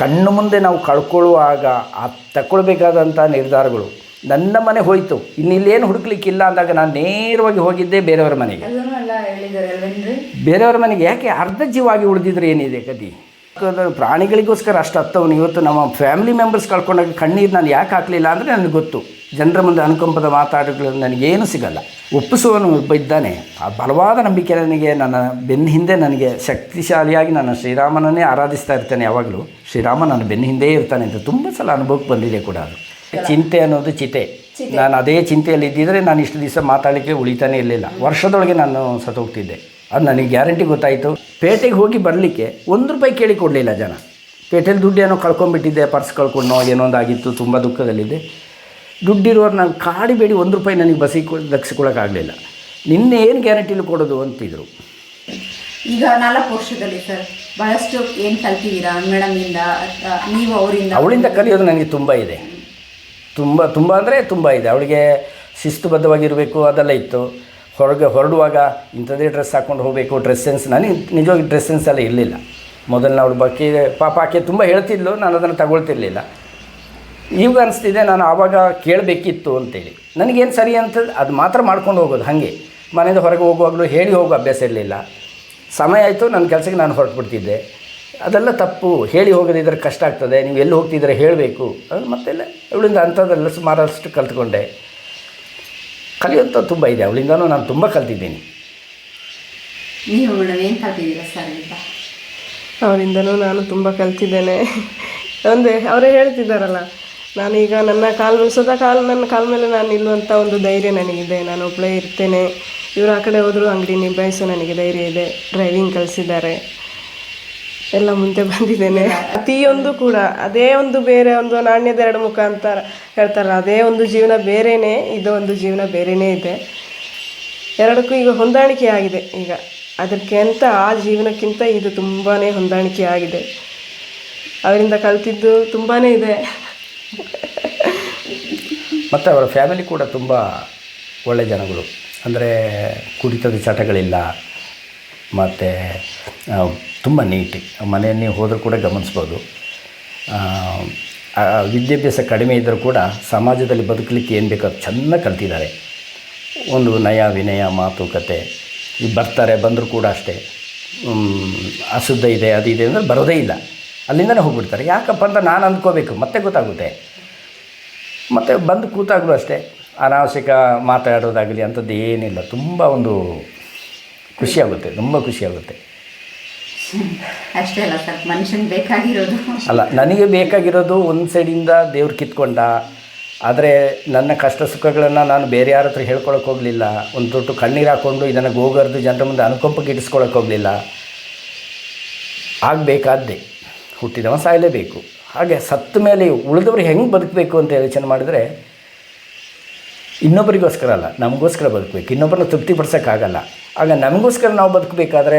ಕಣ್ಣು ಮುಂದೆ ನಾವು ಕಳ್ಕೊಳ್ಳುವಾಗ ಆ ತಗೊಳ್ಬೇಕಾದಂಥ ನಿರ್ಧಾರಗಳು ನನ್ನ ಮನೆ ಹೋಯಿತು. ಇನ್ನು ಇಲ್ಲೇನು ಹುಡುಕ್ಲಿಕ್ಕಿಲ್ಲ ಅಂದಾಗ ನಾನು ನೇರವಾಗಿ ಹೋಗಿದ್ದೆ ಬೇರೆಯವ್ರ ಮನೆಗೆ. ಬೇರೆಯವ್ರ ಮನೆಗೆ ಯಾಕೆ ಅರ್ಧ ಜೀವಾಗಿ ಉಳಿದಿದ್ರೆ ಏನಿದೆ ಕದಿ ಪ್ರಾಣಿಗಳಿಗೋಸ್ಕರ ಅಷ್ಟು ಹತ್ತವನು. ಇವತ್ತು ನಮ್ಮ ಫ್ಯಾಮಿಲಿ ಮೆಂಬರ್ಸ್ ಕಳ್ಕೊಂಡಾಗ ಕಣ್ಣೀರು ನಾನು ಯಾಕೆ ಹಾಕಲಿಲ್ಲ ಅಂದರೆ ನನಗೆ ಗೊತ್ತು. ಜನರ ಮುಂದೆ ಅನುಕಂಪದ ಮಾತಾಡಲು ನನಗೇನು ಸಿಗಲ್ಲ. ಒಪ್ಪಿಸುವನು ಒಬ್ಬ ಇದ್ದಾನೆ. ಆ ಬಲವಾದ ನಂಬಿಕೆ ನನಗೆ ನನ್ನ ಬೆನ್ನ ಹಿಂದೆ ನನಗೆ ಶಕ್ತಿಶಾಲಿಯಾಗಿ ನಾನು ಶ್ರೀರಾಮನನ್ನೇ ಆರಾಧಿಸ್ತಾ ಇರ್ತೇನೆ ಯಾವಾಗಲೂ. ಶ್ರೀರಾಮ ನನ್ನ ಬೆನ್ನ ಹಿಂದೆ ಇರ್ತಾನೆ ಅಂತ ತುಂಬ ಸಲ ಅನುಭವಕ್ಕೆ ಬಂದಿದೆ ಕೂಡ ಅದು. ಚಿಂತೆ ಅನ್ನೋದು ಚಿತೆ. ನಾನು ಅದೇ ಚಿಂತೆಯಲ್ಲಿ ಇದ್ದಿದ್ರೆ ನಾನು ಇಷ್ಟು ದಿವಸ ಮಾತಾಡಲಿಕ್ಕೆ ಉಳಿತಾನೆ ಇರಲಿಲ್ಲ. ವರ್ಷದೊಳಗೆ ನಾನು ಸತ್ತೋಗ್ತಿದ್ದೆ ಅದು ನನಗೆ ಗ್ಯಾರಂಟಿ ಗೊತ್ತಾಯಿತು. ಪೇಟೆಗೆ ಹೋಗಿ ಬರಲಿಕ್ಕೆ ಒಂದು ರೂಪಾಯಿ ಕೇಳಿ ಕೊಡಲಿಲ್ಲ ಜನ. ಪೇಟೆಯಲ್ಲಿ ದುಡ್ಡು ಏನೋ ಕಳ್ಕೊಂಡ್ಬಿಟ್ಟಿದ್ದೆ ಪರ್ಸ್ ಕಳ್ಕೊಂಡೋ ಏನೋ ಒಂದಾಗಿತ್ತು ತುಂಬ ದುಃಖದಲ್ಲಿದ್ದೆ. ದುಡ್ಡಿರೋರು ನಾನು ಕಾಡಿಬೇಡಿ ಒಂದು ರೂಪಾಯಿ ನನಗೆ ಬಸ್ಸಿಗೆ ದಕ್ಸಿಕೊಳ್ಳೋಕ್ಕಾಗಲಿಲ್ಲ ನಿನ್ನೆ ಏನು ಗ್ಯಾರಂಟಿಲಿ ಕೊಡೋದು ಅಂತಿದ್ರು. ಈಗ ನಾಲ್ಕು ವರ್ಷದಲ್ಲಿ ಸರ್ ಬಹಳಷ್ಟು ಏನು ಕಲ್ತಿದ್ದೀರಾ ಮೇಡಮಿಂದ ನೀವು ಅವರಿಂದ? ಅವಳಿಂದ ಕಲಿಯೋದು ನನಗೆ ತುಂಬ ಇದೆ. ತುಂಬ ತುಂಬ ಅಂದರೆ ತುಂಬ ಇದೆ. ಅವಳಿಗೆ ಶಿಸ್ತುಬದ್ಧವಾಗಿರಬೇಕು ಅದೆಲ್ಲ ಇತ್ತು. ಹೊರಗೆ ಹೊರಡುವಾಗ ಇಂಥದ್ದೇ ಡ್ರೆಸ್ ಹಾಕ್ಕೊಂಡು ಹೋಗಬೇಕು ಡ್ರೆಸ್ ಸೆನ್ಸ್. ನನಗೆ ನಿಜವಾಗಿ ಡ್ರೆಸ್ ಸೆನ್ಸ್ ಎಲ್ಲ ಇರಲಿಲ್ಲ. ಮೊದಲು ಅವಳು ಬಗ್ಗೆ ಪಾಪ ಆಕೆ ತುಂಬ ಹೇಳ್ತಿದ್ಲು ನಾನು ಅದನ್ನು ತಗೊಳ್ತಿರ್ಲಿಲ್ಲ. ಈಗ ಅನಿಸ್ತಿದೆ ನಾನು ಆವಾಗ ಕೇಳಬೇಕಿತ್ತು ಅಂತೇಳಿ. ನನಗೇನು ಸರಿ ಅಂತ ಅದು ಮಾತ್ರ ಮಾಡ್ಕೊಂಡು ಹೋಗೋದು ಹಾಗೆ. ಮನೆಯಿಂದ ಹೊರಗೆ ಹೋಗುವಾಗಲೂ ಹೇಳಿ ಹೋಗೋ ಅಭ್ಯಾಸ ಇರಲಿಲ್ಲ. ಸಮಯ ಆಯಿತು ನನ್ನ ಕೆಲಸಕ್ಕೆ ನಾನು ಹೊರಟುಬಿಡ್ತಿದ್ದೆ. ಅದೆಲ್ಲ ತಪ್ಪು. ಹೇಳಿ ಹೋಗೋದಿದ್ರೆ ಕಷ್ಟ ಆಗ್ತದೆ. ನೀವು ಎಲ್ಲಿ ಹೋಗ್ತಿದ್ರೆ ಹೇಳಬೇಕು. ಅದು ಮತ್ತೆಲ್ಲ ಅವಳಿಂದ ಅಂಥದ್ದೆಲ್ಲ ಸುಮಾರಷ್ಟು ಕಲ್ತ್ಕೊಂಡೆ. ಕಲಿಯೋಂಥ ತುಂಬ ಇದೆ. ಅವಳಿಂದನೂ ನಾನು ತುಂಬ ಕಲ್ತಿದ್ದೀನಿ. ನೀವು ಮೇಡಮ್ ಏನು ಕಲ್ತಿದ್ದೀರಾ ಸರ್ ಅವರಿಂದನೂ ನಾನು ತುಂಬ ಕಲ್ತಿದ್ದೇನೆ. ಒಂದೇ ಅವರೇ ಹೇಳ್ತಿದ್ದಾರಲ್ಲ ನಾನೀಗ ನನ್ನ ಕಾಲು ಸದಾ ಕಾಲ, ನನ್ನ ಕಾಲ ಮೇಲೆ ನಾನು ನಿಲ್ಲುವಂಥ ಒಂದು ಧೈರ್ಯ ನನಗಿದೆ. ನಾನು ಒಬ್ಬಳೇ ಇರ್ತೇನೆ. ಇವರು ಆ ಕಡೆ ಹೋದರೂ, ಅಂಗಡಿ ನಿಭಾಯಿಸೋ ನನಗೆ ಧೈರ್ಯ ಇದೆ. ಡ್ರೈವಿಂಗ್ ಕಲಿಸಿದ್ದಾರೆ ಎಲ್ಲ ಮುಂದೆ ಬಂದಿದ್ದೇನೆ. ಪ್ರತಿಯೊಂದು ಕೂಡ, ಅದೇ ಒಂದು ಬೇರೆ ಒಂದು ನಾಣ್ಯದ ಎರಡು ಮುಖ ಅಂತ ಹೇಳ್ತಾರೆ ಅದೇ ಒಂದು ಜೀವನ ಬೇರೆಯೇ ಇದು ಒಂದು ಜೀವನ ಬೇರೆಯೇ ಇದೆ. ಎರಡಕ್ಕೂ ಈಗ ಹೊಂದಾಣಿಕೆ ಆಗಿದೆ ಈಗ. ಅದಕ್ಕಿಂತ ಆ ಜೀವನಕ್ಕಿಂತ ಇದು ತುಂಬಾ ಹೊಂದಾಣಿಕೆ ಆಗಿದೆ. ಅವರಿಂದ ಕಲ್ತಿದ್ದು ತುಂಬಾ ಇದೆ. ಮತ್ತು ಅವರ ಫ್ಯಾಮಿಲಿ ಕೂಡ ತುಂಬ ಒಳ್ಳೆ ಜನಗಳು. ಅಂದರೆ ಕುಡಿತದ ಚಟಗಳಿಲ್ಲ, ಮತ್ತು ತುಂಬ ನೀಟಿ ಮನೆಯನ್ನೇ ಹೋದರೂ ಕೂಡ ಗಮನಿಸ್ಬೋದು. ವಿದ್ಯಾಭ್ಯಾಸ ಕಡಿಮೆ ಇದ್ದರೂ ಕೂಡ ಸಮಾಜದಲ್ಲಿ ಬದುಕಲಿಕ್ಕೆ ಏನು ಬೇಕೋ ಚೆನ್ನಾಗಿ ಕಲ್ತಿದ್ದಾರೆ. ಒಂದು ನಯ, ವಿನಯ, ಮಾತುಕತೆ ಬರ್ತಾರೆ ಬಂದರೂ ಕೂಡ ಅಷ್ಟೇ. ಅಶುದ್ಧ ಇದೆ, ಅದು ಇದೆ ಅಂದರೆ ಬರೋದೇ ಇಲ್ಲ. ಅಲ್ಲಿಂದನೇ ಹೋಗ್ಬಿಡ್ತಾರೆ. ಯಾಕಪ್ಪ ಅಂತ ನಾನು ಅಂದ್ಕೋಬೇಕು. ಮತ್ತೆ ಗೊತ್ತಾಗುತ್ತೆ. ಮತ್ತು ಬಂದು ಕೂತಾಗಲೂ ಅಷ್ಟೇ. ಅನಾವಶ್ಯಕ ಮಾತಾಡೋದಾಗಲಿ ಅಂಥದ್ದು ಏನಿಲ್ಲ. ತುಂಬ ಒಂದು ಖುಷಿಯಾಗುತ್ತೆ ತುಂಬ ಖುಷಿಯಾಗುತ್ತೆ ಅಷ್ಟೇ ಅಲ್ಲ ಸರ್. ಮನುಷ್ಯನಿಗೆ ಬೇಕಾಗಿರೋದು. ಅಲ್ಲ ನನಗೆ ಬೇಕಾಗಿರೋದು ಒಂದು ಸೈಡಿಂದ ದೇವ್ರು ಕಿತ್ಕೊಂಡ ಆದರೆ ನನ್ನ ಕಷ್ಟ ಸುಖಗಳನ್ನು ನಾನು ಬೇರೆ ಯಾರ ಹತ್ರ ಹೇಳ್ಕೊಳಕ್ಕೆ ಹೋಗಲಿಲ್ಲ. ಒಂದು ತೊಟ್ಟು ಕಣ್ಣೀರು ಹಾಕ್ಕೊಂಡು ಇದನ್ನು ಗೋಗರ್ದು ಜನರ ಮುಂದೆ ಅನುಕಂಪಕ್ಕೆ ಇಡಿಸ್ಕೊಳಕ್ಕೆ ಹೋಗಲಿಲ್ಲ. ಆಗಬೇಕಾದ್ದೆ. ಹುಟ್ಟಿದವ ಸಾಯಲೇಬೇಕು. ಹಾಗೆ ಸತ್ತ ಮೇಲೆ ಉಳಿದವರು ಹೆಂಗೆ ಬದುಕಬೇಕು ಅಂತ ಯೋಚನೆ ಮಾಡಿದರೆ ಇನ್ನೊಬ್ಬರಿಗೋಸ್ಕರ ಅಲ್ಲ, ನಮಗೋಸ್ಕರ ಬದುಕಬೇಕು. ಇನ್ನೊಬ್ಬರನ್ನ ತೃಪ್ತಿಪಡಿಸೋಕ್ಕಾಗಲ್ಲ ಆಗ ನಮಗೋಸ್ಕರ ನಾವು ಬದುಕಬೇಕಾದ್ರೆ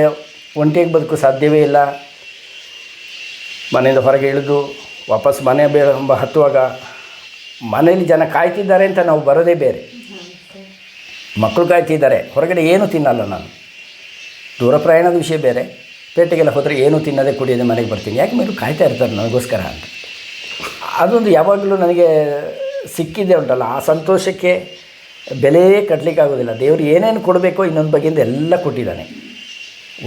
ಒಂಟಿಯಾಗಿ ಬದುಕು ಸಾಧ್ಯವೇ ಇಲ್ಲ. ಮನೆಯಿಂದ ಹೊರಗೆ ಇಳಿದು ವಾಪಸ್ ಮನೆ ಬೇ ಹತ್ತುವಾಗ ಮನೆಯಲ್ಲಿ ಜನ ಕಾಯ್ತಿದ್ದಾರೆ ಅಂತ ನಾವು ಬರೋದೇ ಬೇರೆ. ಮಕ್ಕಳು ಕಾಯ್ತಿದ್ದಾರೆ, ಹೊರಗಡೆ ಏನೂ ತಿನ್ನಲ್ಲ ನಾನು. ದೂರ ಪ್ರಯಾಣದ ವಿಷಯ ಬೇರೆ. ಪೇಟೆಗೆಲ್ಲ ಹೋದರೆ ಏನೂ ತಿನ್ನದೆ ಕುಡಿಯೋದೇ ಮನೆಗೆ ಬರ್ತೀನಿ. ಯಾಕೆ ಮೇಲೂ ಕಾಯ್ತಾ ಇರ್ತಾರೆ ನನಗೋಸ್ಕರ ಅಂತ. ಅದೊಂದು ಯಾವಾಗಲೂ ನನಗೆ ಸಿಕ್ಕಿದೆ ಉಂಟಲ್ಲ. ಆ ಸಂತೋಷಕ್ಕೆ ಬೆಲೆ ಕಟ್ಟಲಿಕ್ಕಾಗೋದಿಲ್ಲ ದೇವರು ಏನೇನು ಕೊಡಬೇಕೋ ಇನ್ನೊಂದು ಬಗೆಯಿಂದ ಎಲ್ಲ ಕೊಟ್ಟಿದ್ದಾನೆ.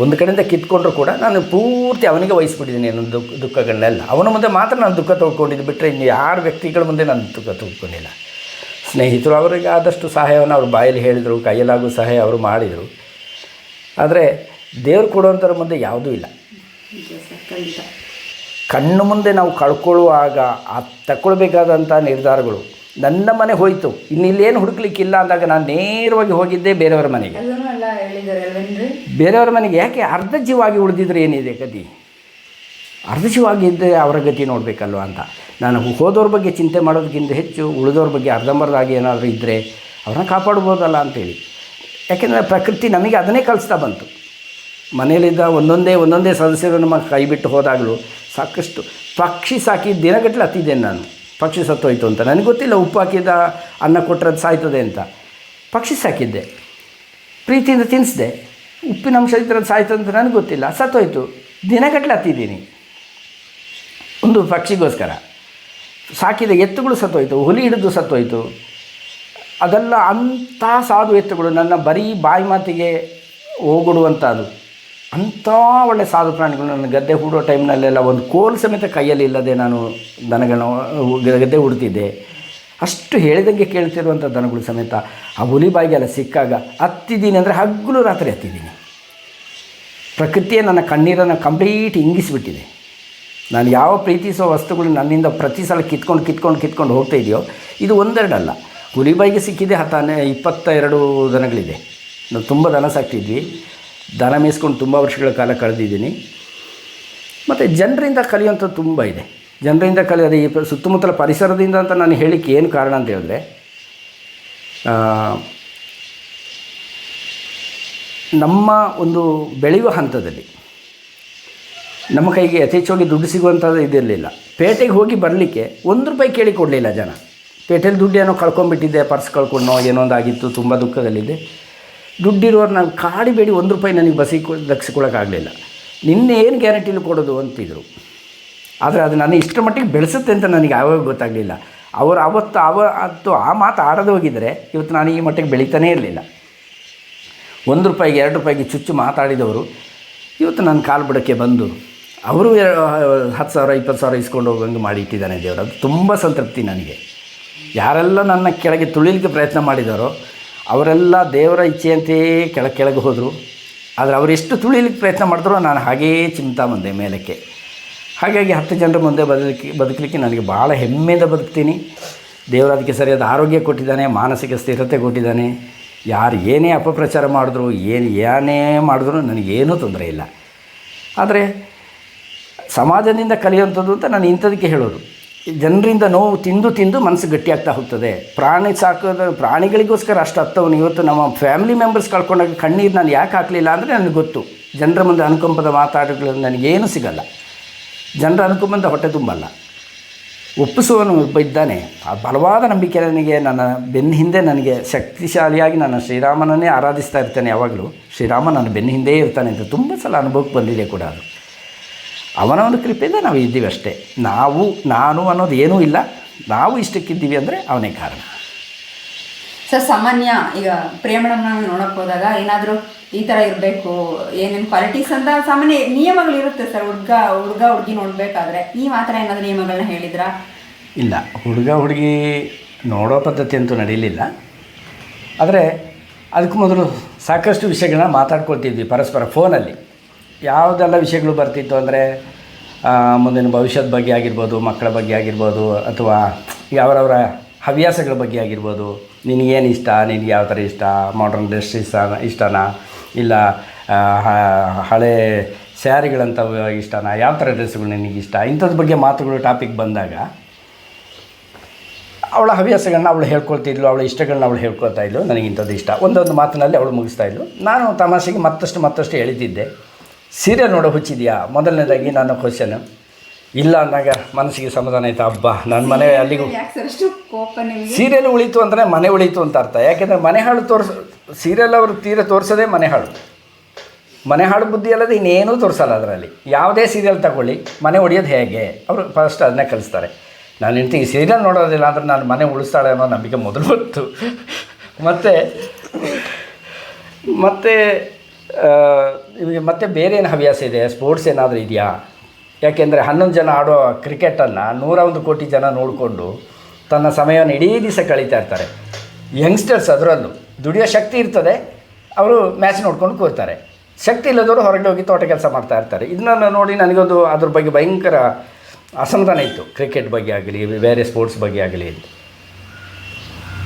ಒಂದು ಕಡೆಯಿಂದ ಕಿತ್ಕೊಂಡ್ರು ಕೂಡ ನಾನು ಪೂರ್ತಿ ಅವನಿಗೆ ವಹಿಸ್ಬಿಟ್ಟಿದ್ದೀನಿ ನನ್ನ ದುಃಖ, ದುಃಖಗಳನ್ನೆಲ್ಲ. ಅವನ ಮುಂದೆ ಮಾತ್ರ ನಾನು ದುಃಖ ತೊಳ್ಕೊಂಡಿದ್ದು ಬಿಟ್ಟರೆ ಇನ್ನು ಯಾರು ವ್ಯಕ್ತಿಗಳ ಮುಂದೆ ನಾನು ದುಃಖ ತೊಳ್ಕೊಂಡಿಲ್ಲ ಸ್ನೇಹಿತರು ಅವರಿಗೆ ಆದಷ್ಟು ಸಹಾಯವನ್ನು ಅವರು ಬಾಯಲ್ಲಿ ಹೇಳಿದರು, ಕೈಯಲ್ಲಾಗೂ ಸಹಾಯ ಅವರು ಮಾಡಿದರು. ಆದರೆ ದೇವ್ರು ಕೊಡುವಂಥರ ಮುಂದೆ ಯಾವುದೂ ಇಲ್ಲ. ಕಣ್ಣು ಮುಂದೆ ನಾವು ಕಳ್ಕೊಳ್ಳುವಾಗ ಆ ತಕ್ಕೊಳ್ಬೇಕಾದಂಥ ನಿರ್ಧಾರಗಳು ನನ್ನ ಮನೆ ಹೋಯಿತು ಇನ್ನು ಇಲ್ಲೇನು ಹುಡುಕ್ಲಿಕ್ಕಿಲ್ಲ ಅಂದಾಗ ನಾನು ನೇರವಾಗಿ ಹೋಗಿದ್ದೆ ಬೇರೆಯವರ ಮನೆಗೆ. ಬೇರೆಯವರ ಮನೆಗೆ ಯಾಕೆ ಅರ್ಧ ಜೀವಾಗಿ ಉಳಿದಿದ್ರೆ ಏನಿದೆ ಗತಿ? ಅರ್ಧ ಜೀವಾಗಿದ್ದರೆ ಅವರ ಗತಿ ನೋಡಬೇಕಲ್ವ ಅಂತ. ನಾನು ಹೋದವ್ರ ಬಗ್ಗೆ ಚಿಂತೆ ಮಾಡೋದಕ್ಕಿಂತ ಹೆಚ್ಚು ಉಳಿದವ್ರ ಬಗ್ಗೆ ಅರ್ಧಂಬರ್ಧಾಗಿ ಏನಾದರೂ ಇದ್ದರೆ ಅವ್ರನ್ನ ಕಾಪಾಡ್ಬೋದಲ್ಲ ಅಂತೇಳಿ. ಯಾಕೆಂದರೆ ಪ್ರಕೃತಿ ನಮಗೆ ಅದನ್ನೇ ಕಲಿಸ್ತಾ ಬಂತು. ಮನೆಯಲ್ಲಿದ್ದ ಒಂದೊಂದೇ ಒಂದೊಂದೇ ಸದಸ್ಯರು ನಮ್ಮ ಕೈ ಬಿಟ್ಟು ಹೋದಾಗಲೂ ಸಾಕಷ್ಟು ಪಕ್ಷಿ ಸಾಕಿ ದಿನಗಟ್ಟಲೆ ಹತ್ತಿದ್ದೇನೆ ನಾನು. ಪಕ್ಷಿ ಸತ್ತೋಯ್ತು ಅಂತ. ನನಗೆ ಗೊತ್ತಿಲ್ಲ ಉಪ್ಪು ಹಾಕಿದ ಅನ್ನ ಕೊಟ್ಟರೆ ಸಾಯ್ತದೆ ಅಂತ. ಪಕ್ಷಿ ಸಾಕಿದ್ದೆ. ಪ್ರೀತಿಯಿಂದ ತಿನ್ನಿಸ್ದೆ ಉಪ್ಪಿನ ಅಂಶ ಅದು ಸಾಯ್ತದೆ ಅಂತ ನನಗೆ ಗೊತ್ತಿಲ್ಲ. ಸತ್ತೋಯ್ತು. ದಿನಗಟ್ಟಲೆ ಹತ್ತಿದ್ದೀನಿ. ಒಂದು ಪಕ್ಷಿಗೋಸ್ಕರ. ಸಾಕಿದ ಎತ್ತುಗಳು ಸತ್ತೋಯ್ತು. ಹುಲಿ ಹಿಡಿದು ಸತ್ತೋಯ್ತು. ಅದೆಲ್ಲ ಅಂಥ ಸಾಧು ಎತ್ತುಗಳು ನನ್ನ ಬರೀ ಬಾಯಿ ಮಾತಿಗೆ ಹೋಗುಡುವಂಥದ್ದು. ಅಂಥ ಒಳ್ಳೆ ಸಾಧು ಪ್ರಾಣಿಗಳು ನನ್ನ ಗದ್ದೆ ಹೂಡೋ ಟೈಮ್ನಲ್ಲೆಲ್ಲ ಒಂದು ಕೋಲ್ ಸಮೇತ ಕೈಯಲ್ಲಿ ಇಲ್ಲದೆ ನಾನು ದನಗಳನ್ನ ಗದ್ದೆ ಹುಡ್ತಿದ್ದೆ. ಅಷ್ಟು ಹೇಳಿದಂಗೆ ಕೇಳ್ತಿರುವಂಥ ದನಗಳು ಸಮೇತ ಆ ಹುಲಿ ಬಾಯಿಗೆಲ್ಲ ಸಿಕ್ಕಾಗ ಹತ್ತಿದ್ದೀನಿ ಅಂದರೆ ಹಗ್ಗಲು ರಾತ್ರಿ ಹತ್ತಿದ್ದೀನಿ. ಪ್ರಕೃತಿಯೇ ನನ್ನ ಕಣ್ಣೀರನ್ನು ಕಂಪ್ಲೀಟ್ ಇಂಗಿಸಿಬಿಟ್ಟಿದೆ. ನಾನು ಯಾವ ಪ್ರೀತಿಸುವ ವಸ್ತುಗಳು ನನ್ನಿಂದ ಪ್ರತಿ ಸಲ ಕಿತ್ಕೊಂಡು ಕಿತ್ಕೊಂಡು ಕಿತ್ಕೊಂಡು ಹೋಗ್ತಾ ಇದೆಯೋ, ಇದು ಒಂದೆರಡಲ್ಲ. ಹುಲಿಬಾಯಿಗೆ ಸಿಕ್ಕಿದೆ ಹತ್ತಾನೆ ಇಪ್ಪತ್ತ ಎರಡು ದನಗಳಿದೆ. ನಾವು ತುಂಬ ದನ ಸಾಕ್ತಿದ್ವಿ. ದನ ಮೇಯಿಸ್ಕೊಂಡು ತುಂಬ ವರ್ಷಗಳ ಕಾಲ ಕಳೆದಿದ್ದೀನಿ. ಮತ್ತು ಜನರಿಂದ ಕಲಿಯುವಂಥದ್ದು ತುಂಬ ಇದೆ. ಜನರಿಂದ ಕಲಿಯೋದು ಈ ಸುತ್ತಮುತ್ತಲ ಪರಿಸರದಿಂದ ಅಂತ ನಾನು ಹೇಳಿಕ್ಕೆ ಏನು ಕಾರಣ ಅಂತ ಹೇಳಿದ್ರೆ ನಮ್ಮ ಒಂದು ಬೆಳೆಯುವ ಹಂತದಲ್ಲಿ ನಮ್ಮ ಕೈಗೆ ಯಥೇಚ್ಛವಾಗಿ ದುಡ್ಡು ಸಿಗುವಂಥದ್ದು ಇದಿರಲಿಲ್ಲ. ಪೇಟೆಗೆ ಹೋಗಿ ಬರಲಿಕ್ಕೆ ಒಂದು ರೂಪಾಯಿ ಕೇಳಿ ಕೊಡಲಿಲ್ಲ ಜನ. ಪೇಟೆಯಲ್ಲಿ ದುಡ್ಡು ಏನೋ ಕಳ್ಕೊಂಡ್ಬಿಟ್ಟಿದ್ದೆ, ಪರ್ಸ್ ಕಳ್ಕೊಂಡೋ ಏನೋ ಒಂದು ಆಗಿತ್ತು ತುಂಬ ದುಃಖದಲ್ಲಿದ್ದೆ. ದುಡ್ಡಿರೋರು ನಾನು ಕಾಡಿಬೇಡಿ ಒಂದು ರೂಪಾಯಿ ನನಗೆ ಬಸ್ಸಿಗೆ ದಕ್ಸ್ಕೊಳ್ಳೋಕ್ಕಾಗಲಿಲ್ಲ ನಿನ್ನೇನು ಗ್ಯಾರಂಟಿಲಿ ಕೊಡೋದು ಅಂತಿದ್ರು. ಆದರೆ ಅದು ನನ್ನ ಇಷ್ಟರ ಮಟ್ಟಿಗೆ ಬೆಳೆಸುತ್ತೆ ಅಂತ ನನಗೆ ಯಾವಾಗ ಗೊತ್ತಾಗಲಿಲ್ಲ. ಅವರು ಅವತ್ತು ಅವ ಅತ್ತು ಆ ಮಾತು ಆಡದೆ ಇವತ್ತು ನಾನು ಈ ಮಟ್ಟಿಗೆ ಬೆಳೀತಾನೇ ಇರಲಿಲ್ಲ. ಒಂದು ರೂಪಾಯಿಗೆ, ಎರಡು ರೂಪಾಯಿಗೆ ಚುಚ್ಚು ಮಾತಾಡಿದವರು, ಇವತ್ತು ನನ್ನ ಕಾಲು ಬುಡಕ್ಕೆ ಬಂದು ಅವರು ಹತ್ತು ಸಾವಿರ, ಇಪ್ಪತ್ತು ಸಾವಿರ ಇಸ್ಕೊಂಡು ಹೋಗಂಗೆ ಮಾಡಿ ಇಟ್ಟಿದ್ದಾನೆ ದೇವರು. ಅದು ತುಂಬ ಸಂತೃಪ್ತಿ ನನಗೆ. ಯಾರೆಲ್ಲ ನನ್ನ ಕೆಳಗೆ ತುಳಿಲಿಕ್ಕೆ ಪ್ರಯತ್ನ ಮಾಡಿದಾರೋ ಅವರೆಲ್ಲ ದೇವರ ಇಚ್ಛೆಯಂತೆಯೇ ಕೆಳ ಕೆಳಗೆ ಹೋದರು. ಆದರೆ ಅವರು ಎಷ್ಟು ತುಳಿಲಿಕ್ಕೆ ಪ್ರಯತ್ನ ಮಾಡಿದ್ರು ನಾನು ಹಾಗೇ ಚಿಂತಾ ಬಂದೆ ಮೇಲಕ್ಕೆ. ಹಾಗಾಗಿ ಹತ್ತು ಜನರ ಮುಂದೆ ಬದುಕಿ ಬದುಕಲಿಕ್ಕೆ ನನಗೆ ಭಾಳ ಹೆಮ್ಮೆಯಿಂದ ಬದುಕ್ತೀನಿ. ದೇವರು ಅದಕ್ಕೆ ಸರಿಯಾದ ಆರೋಗ್ಯ ಕೊಟ್ಟಿದ್ದಾನೆ, ಮಾನಸಿಕ ಸ್ಥಿರತೆ ಕೊಟ್ಟಿದ್ದಾನೆ. ಯಾರು ಏನೇ ಅಪಪ್ರಚಾರ ಮಾಡಿದ್ರು, ಏನು ಏನೇ ಮಾಡಿದ್ರು ನನಗೇನೂ ತೊಂದರೆ ಇಲ್ಲ. ಆದರೆ ಸಮಾಜದಿಂದ ಕಲಿಯುವಂಥದ್ದು ಅಂತ ನಾನು ಇಂಥದಕ್ಕೆ ಹೇಳೋದು. ಜನರಿಂದ ನೋವು ತಿಂದು ತಿಂದು ಮನಸ್ಸು ಗಟ್ಟಿಯಾಗ್ತಾ ಹೋಗ್ತದೆ. ಪ್ರಾಣಿ ಸಾಕೋದು ಪ್ರಾಣಿಗಳಿಗೋಸ್ಕರ ಅಷ್ಟು ಹತ್ತವನು. ಇವತ್ತು ನಮ್ಮ ಫ್ಯಾಮಿಲಿ ಮೆಂಬರ್ಸ್ ಕಳ್ಕೊಂಡಾಗ ಕಣ್ಣೀರು ನಾನು ಯಾಕೆ ಹಾಕಲಿಲ್ಲ ಅಂದರೆ ನನಗೆ ಗೊತ್ತು. ಜನರ ಮುಂದೆ ಅನುಕಂಪದ ಮಾತಾಡೋಗಳು ನನಗೇನು ಸಿಗಲ್ಲ. ಜನರ ಅನುಕಂಪದ ಹೊಟ್ಟೆ ತುಂಬಲ್ಲ. ಒಪ್ಪಿಸುವನು ಒಬ್ಬ ಇದ್ದಾನೆ. ಆ ಬಲವಾದ ನಂಬಿಕೆ ನನಗೆ, ನನ್ನ ಬೆನ್ನ ಹಿಂದೆ ನನಗೆ ಶಕ್ತಿಶಾಲಿಯಾಗಿ ನನ್ನ ಶ್ರೀರಾಮನನ್ನೇ ಆರಾಧಿಸ್ತಾ ಇರ್ತೇನೆ ಯಾವಾಗಲೂ. ಶ್ರೀರಾಮ ನನ್ನ ಬೆನ್ನ ಹಿಂದೆ ಇರ್ತಾನೆ ಅಂತ ತುಂಬ ಸಲ ಅನುಭವಕ್ಕೆ ಬಂದಿದೆ ಕೂಡ ಅದು. ಅವನ ಒಂದು ಕೃಪೆಯಿಂದ ನಾವು ಇದ್ದೀವಿ ಅಷ್ಟೇ. ನಾವು ನಾನು ಅನ್ನೋದು ಏನೂ ಇಲ್ಲ. ನಾವು ಇಷ್ಟಕ್ಕಿದ್ದೀವಿ ಅಂದರೆ ಅವನೇ ಕಾರಣ. ಸರ್ ಸಾಮಾನ್ಯ ಈಗ ಪ್ರೇಮಣನ ನೋಡಕ್ಕೆ ಹೋದಾಗ ಏನಾದರೂ ಈ ಥರ ಇರಬೇಕು ಏನೇನು ಕ್ವಾಲಿಟೀಸ್ ಅಂತ ಸಾಮಾನ್ಯ ನಿಯಮಗಳು ಇರುತ್ತೆ ಸರ್ ಹುಡುಗ ಹುಡುಗ ಹುಡುಗಿ ನೋಡಬೇಕಾದ್ರೆ ನೀವು ಮಾತ್ರ ಥರ ಏನಾದರೂ ನಿಯಮಗಳನ್ನ ಹೇಳಿದ್ರಾ? ಇಲ್ಲ. ಹುಡುಗ ಹುಡುಗಿ ನೋಡೋ ಪದ್ಧತಿ ಅಂತೂ ನಡೀಲಿಲ್ಲ. ಆದರೆ ಅದಕ್ಕೂ ಮೊದಲು ಸಾಕಷ್ಟು ವಿಷಯಗಳನ್ನ ಮಾತಾಡ್ಕೊಳ್ತಿದ್ವಿ ಪರಸ್ಪರ ಫೋನಲ್ಲಿ ಯಾವುದೆಲ್ಲ ವಿಷಯಗಳು ಬರ್ತಿತ್ತು ಅಂದರೆ ಮುಂದಿನ ಭವಿಷ್ಯದ ಬಗ್ಗೆ ಆಗಿರ್ಬೋದು, ಮಕ್ಕಳ ಬಗ್ಗೆ ಆಗಿರ್ಬೋದು, ಅಥವಾ ಅವರವರ ಹವ್ಯಾಸಗಳ ಬಗ್ಗೆ ಆಗಿರ್ಬೋದು, ನಿನಗೇನು ಇಷ್ಟ, ನಿನಗೆ ಯಾವ ಥರ ಇಷ್ಟ ಮಾಡ್ರನ್ ಡ್ರೆಸ್ ಇಷ್ಟ, ಇಷ್ಟನಾ? ಇಲ್ಲ ಹಳೆ ಸ್ಯಾರಿಗಳಂಥವು ಇಷ್ಟನಾ? ಯಾವ ಥರ ಡ್ರೆಸ್ಗಳು ನಿನಗೆ ಇಷ್ಟ? ಇಂಥದ್ರ ಬಗ್ಗೆ ಮಾತುಗಳು ಟಾಪಿಕ್ ಬಂದಾಗ, ಅವಳ ಹವ್ಯಾಸಗಳನ್ನ ಅವಳು ಹೇಳ್ಕೊಳ್ತಿದ್ಲು ಅವಳ ಇಷ್ಟಗಳನ್ನ ಅವಳು ಹೇಳ್ಕೊಳ್ತಾ ಇದ್ಲು, ನನಗೆ ಇಂಥದ್ದು ಇಷ್ಟ. ಒಂದೊಂದು ಮಾತಿನಲ್ಲಿ ಅವಳು ಮುಗಿಸ್ತಾ ಇದ್ಲು. ನಾನು ತಮಾಷೆಗೆ ಮತ್ತಷ್ಟು ಮತ್ತಷ್ಟು ಎಳಿತಿದ್ದೆ ಸೀರಿಯಲ್ ನೋಡೋ ಹುಚ್ಚಿದೆಯಾ? ಮೊದಲನೇದಾಗಿ ನನ್ನ ಕ್ವಶನ್ ಇಲ್ಲ ಅಂದಾಗ ಮನಸ್ಸಿಗೆ ಸಮಾಧಾನ ಆಯ್ತಾ? ಹಬ್ಬ ನನ್ನ ಮನೆ ಅಲ್ಲಿಗೂ ಸರ್ ಸೀರಿಯಲ್ ಉಳಿತು ಅಂದರೆ ಮನೆ ಉಳಿತು ಅಂತ ಅರ್ಥ. ಯಾಕೆಂದರೆ ಮನೆ ಹಾಳು ತೋರಿಸ ಸೀರಿಯಲ್ ಅವರು ತೀರ ತೋರಿಸೋದೇ ಮನೆ ಹಾಳು. ಮನೆ ಹಾಳು ಬುದ್ಧಿ ಅಲ್ಲದೆ ಇನ್ನೇನೂ ತೋರಿಸಲ್ಲ ಅದರಲ್ಲಿ. ಯಾವುದೇ ಸೀರಿಯಲ್ ತಗೊಳ್ಳಿ ಮನೆ ಹೊಡಿಯೋದು ಹೇಗೆ? ಅವರು ಫಸ್ಟ್ ಅದನ್ನೇ ಕಲಿಸ್ತಾರೆ. ನಾನು ಹೆಂಡ್ತಿಗೆ ಸೀರಿಯಲ್ ನೋಡೋದಿಲ್ಲ ಅಂದರೆ ನಾನು ಮನೆ ಉಳಿಸ್ತಾಳೆ ಅನ್ನೋ ನಂಬಿಕೆ ಮೊದಲು ಬಂತು. ಮತ್ತು ಮತ್ತು ಇವಾಗ ಮತ್ತೆ ಬೇರೆ ಏನು ಹವ್ಯಾಸ ಇದೆ? ಸ್ಪೋರ್ಟ್ಸ್ ಏನಾದರೂ ಇದೆಯಾ? ಯಾಕೆಂದರೆ ಹನ್ನೊಂದು ಜನ ಆಡೋ ಕ್ರಿಕೆಟನ್ನು ನೂರ ಒಂದು ಕೋಟಿ ಜನ ನೋಡಿಕೊಂಡು ತನ್ನ ಸಮಯವನ್ನು ಇಡೀ ದಿವಸ ಕಳೀತಾ ಇರ್ತಾರೆ. ಯಂಗ್ಸ್ಟರ್ಸ್ ಅದರಲ್ಲೂ ದುಡಿಯೋ ಶಕ್ತಿ ಇರ್ತದೆ, ಅವರು ಮ್ಯಾಚ್ ನೋಡ್ಕೊಂಡು ಕೂರ್ತಾರೆ. ಶಕ್ತಿ ಇಲ್ಲದವರು ಹೊರಗೆ ಹೋಗಿ ತೋಟ ಕೆಲಸ ಮಾಡ್ತಾ ಇರ್ತಾರೆ. ಇದನ್ನ ನೋಡಿ ನನಗೊಂದು ಅದ್ರ ಬಗ್ಗೆ ಭಯಂಕರ ಅಸಮಾಧಾನ ಇತ್ತು. ಕ್ರಿಕೆಟ್ ಬಗ್ಗೆ ಆಗಲಿ, ಬೇರೆ ಸ್ಪೋರ್ಟ್ಸ್ ಬಗ್ಗೆ ಆಗಲಿ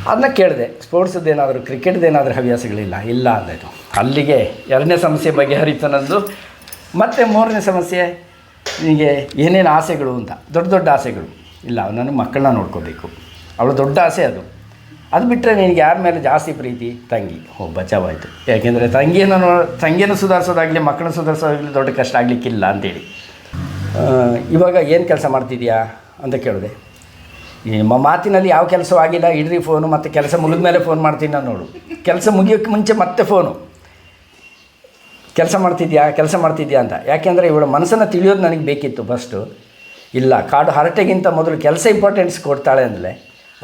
ಅದನ್ನ ಕೇಳಿದೆ ಸ್ಪೋರ್ಟ್ಸದ್ದು ಏನಾದರೂ, ಕ್ರಿಕೆಟ್ದು ಏನಾದರೂ ಹವ್ಯಾಸಗಳಿಲ್ಲ? ಇಲ್ಲ ಅಂದಾಯಿತು. ಅಲ್ಲಿಗೆ ಎರಡನೇ ಸಮಸ್ಯೆ ಬಗೆಹರಿತು ನಂದು. ಮತ್ತು ಮೂರನೇ ಸಮಸ್ಯೆ ನಿಮಗೆ ಏನೇನು ಆಸೆಗಳು ಅಂತ. ದೊಡ್ಡ ದೊಡ್ಡ ಆಸೆಗಳು. ಇಲ್ಲ, ನಾನು ಮಕ್ಕಳನ್ನ ನೋಡ್ಕೋಬೇಕು. ಅವಳು ದೊಡ್ಡ ಆಸೆ ಅದು. ಅದು ಬಿಟ್ಟರೆ ನಿನಗೆ ಯಾರ ಮೇಲೆ ಜಾಸ್ತಿ ಪ್ರೀತಿ? ತಂಗಿ. ಓ, ಬಚಾವಾಯಿತು. ಯಾಕೆಂದರೆ ತಂಗಿಯನ್ನು ನೋ, ತಂಗಿಯನ್ನು ಸುಧಾರಿಸೋದಾಗಲಿ, ಮಕ್ಕಳನ್ನ ಸುಧಾರಿಸೋದಾಗಲಿ ದೊಡ್ಡ ಕಷ್ಟ ಆಗಲಿಕ್ಕಿಲ್ಲ ಅಂತೇಳಿ. ಇವಾಗ ಏನು ಕೆಲಸ ಮಾಡ್ತಿದ್ಯಾ ಅಂತ ಕೇಳಿದೆ. ನಿಮ್ಮ ಮಾತಿನಲ್ಲಿ ಯಾವ ಕೆಲಸವೂ ಆಗಿಲ್ಲ, ಇಡ್ರಿ ಫೋನು ಮತ್ತು ಕೆಲಸ ಮುಗಿದ ಮೇಲೆ ಫೋನ್ ಮಾಡ್ತೀನಿ ನಾನು ನೋಡು. ಕೆಲಸ ಮುಗಿಯೋಕ್ಕೆ ಮುಂಚೆ ಮತ್ತೆ ಫೋನು ಕೆಲಸ ಮಾಡ್ತಿದ್ಯಾ ಕೆಲಸ ಮಾಡ್ತಿದ್ಯಾ ಅಂತ. ಯಾಕೆಂದರೆ ಇವಳ ಮನಸ್ಸನ್ನು ತಿಳಿಯೋದು ನನಗೆ ಬೇಕಿತ್ತು ಫಸ್ಟು ಇಲ್ಲ, ಕಾಡು ಹರಟೆಗಿಂತ ಮೊದಲು ಕೆಲಸ ಇಂಪಾರ್ಟೆನ್ಸ್ ಕೊಡ್ತಾಳೆ ಅಂದರೆ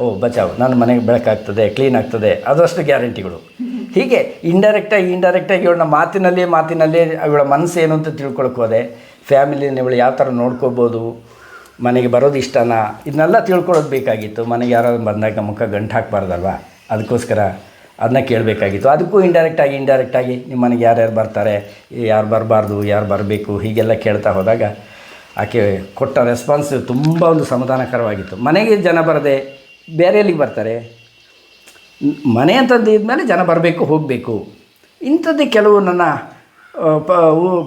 ಓ ಬಚಾವ್ ನನ್ನ ಮನೆಗೆ ಬೆಳಕಾಗ್ತದೆ ಕ್ಲೀನ್ ಆಗ್ತದೆ, ಅದಷ್ಟು ಗ್ಯಾರಂಟಿಗಳು ಹೀಗೆ ಇಂಡೈರೆಕ್ಟಾಗಿ ಇಂಡೈರೆಕ್ಟಾಗಿ ಇವಳನ್ನ ಮಾತಿನಲ್ಲಿ ಮಾತಿನಲ್ಲಿ ಇವಳ ಮನಸ್ಸು ಏನು ಅಂತ ತಿಳ್ಕೊಳಕ್ಕೆ ಹೋದೆ. ಫ್ಯಾಮಿಲಿನ ಇವಳು ಯಾವ ಥರ ನೋಡ್ಕೋಬೋದು ಮನೆಗೆ ಬರೋದು ಇಷ್ಟನಾ? ಇದನ್ನೆಲ್ಲ ತಿಳ್ಕೊಳ್ಳೋದು ಬೇಕಾಗಿತ್ತು. ಮನೆಗೆ ಯಾರಾದ್ರು ಬಂದಾಗ ಮುಖ ಗಂಟು ಹಾಕ್ಬಾರ್ದಲ್ವ? ಅದಕ್ಕೋಸ್ಕರ ಅದನ್ನ ಕೇಳಬೇಕಾಗಿತ್ತು. ಅದಕ್ಕೂ ಇಂಡೈರೆಕ್ಟಾಗಿ ಇಂಡೈರೆಕ್ಟಾಗಿ ನಿಮ್ಮ ಮನೆಗೆ ಯಾರ್ಯಾರು ಬರ್ತಾರೆ, ಯಾರು ಬರಬಾರ್ದು, ಯಾರು ಬರಬೇಕು, ಹೀಗೆಲ್ಲ ಕೇಳ್ತಾ ಹೋದಾಗ ಆಕೆ ಕೊಟ್ಟ ರೆಸ್ಪಾನ್ಸ್ ತುಂಬ ಒಂದು ಸಮಾಧಾನಕರವಾಗಿತ್ತು. ಮನೆಗೆ ಜನ ಬರದೆ ಬೇರೆ ಎಲ್ಲಿಗೆ ಬರ್ತಾರೆ? ಮನೆ ಅಂತಂದು ಇದ್ಮೇಲೆ ಜನ ಬರಬೇಕು, ಹೋಗಬೇಕು. ಇಂಥದ್ದೇ ಕೆಲವು ನನ್ನ